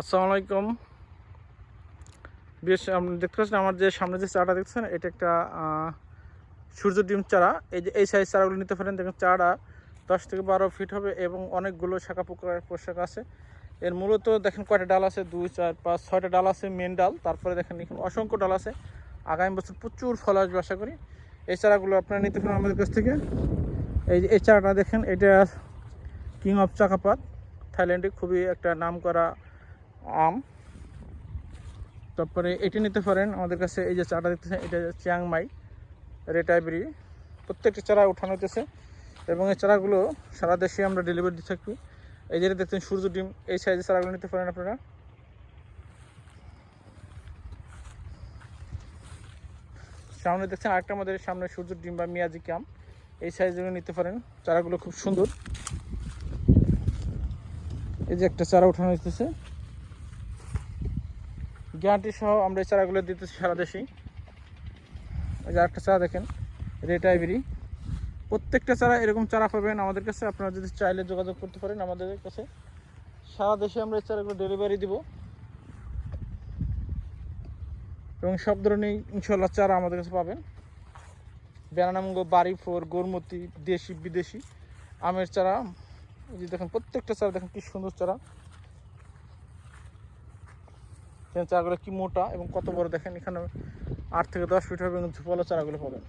আসসালামু আলাইকুম। বেশ, আপনি দেখতে পাচ্ছেন আমার যে সামনে যে চারাটা দেখছেন, এটা একটা সূর্য ডিম চারা। এই যে, এই সাইজ চারাগুলো নিতে পারেন, দেখেন চারা দশ থেকে বারো ফিট হবে এবং অনেকগুলো শাখা পোকা পোশাক আছে। এর মূলত দেখেন কয়টা ডাল আছে? দুই, চার, পাঁচ, ছয়টা ডাল আছে মেন ডাল। তারপরে দেখেন এখানে অসংখ্য ডাল আছে। আগামী বছর প্রচুর ফল আসবে, আশা করি। এই চারাগুলো আপনারা নিতে পারেন আমাদের কাছ থেকে। এই যে, এই চারাটা দেখেন, এটা কিং অফ চাকাপাত থাইল্যান্ডে খুবই একটা নাম করা আম। তারপরে এটি নিতে পারেন, আমাদের কাছে এই যে চারা দেখতেছেন, এটা চিয়াংমাই রেটাইবেরি প্রত্যেকটা চারা উঠানো হইতেছে এবং এই চারাগুলো সারা দেশে আমরা ডেলিভারি দিয়ে থাকি। এই যে দেখছেন সূর্য ডিম, এই সাইজের চারাগুলো নিতে পারেন আপনারা। সামনে দেখছেন, আরেকটা আমাদের সামনে সূর্য ডিম বা মিয়াজি ক্যাম এই সাইজগুলো নিতে পারেন, চারাগুলো খুব সুন্দর। এই যে একটা চারা উঠানো হইতেছে। গ্যারান্টি সহ আমরা এই চারাগুলো দিতেছি সারা দেশেই। এই যে একটা চারা দেখেন, রেড আইভরি। প্রত্যেকটা চারা এরকম চারা পাবেন আমাদের কাছে। আপনারা যদি চাইলে যোগাযোগ করতে পারেন আমাদের কাছে। সারা দেশে আমরা এই চারাগুলো ডেলিভারি দিব। এবং সব ধরনের ইনশাল্লাহ চারা আমাদের কাছে পাবেন। বেনানামঙ্গ বাড়ি ফোর গোরমতি, দেশি, বিদেশি আমের চারা। এই যে দেখেন, প্রত্যেকটা চারা দেখেন কি সুন্দর চারা। চারাগুলো কি মোটা এবং কত বড় দেখেন, এখানে আট থেকে দশ ফিট হবে এবং ঝোপালো চারাগুলো পাবেন।